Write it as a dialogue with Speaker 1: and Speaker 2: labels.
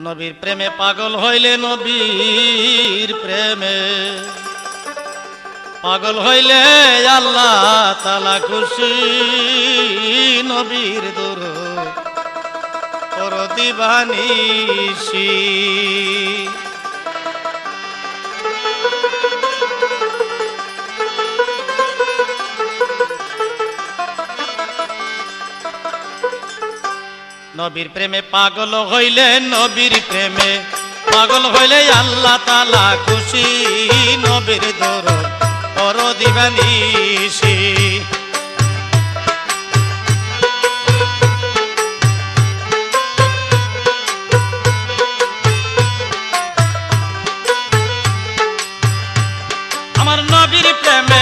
Speaker 1: নবীর প্রেমে পাগল হইলে নবীর প্রেমে। পাগল হইলে আল্লাহ তালা খুশি নবীর দূর দিবানিসি নবীর প্রেমে পাগল হইলে নবীর প্রেমে। পাগল হইলে আল্লাহ তালা খুশি, নবীর দরদ পর দিবানিসি আমার নবীর প্রেমে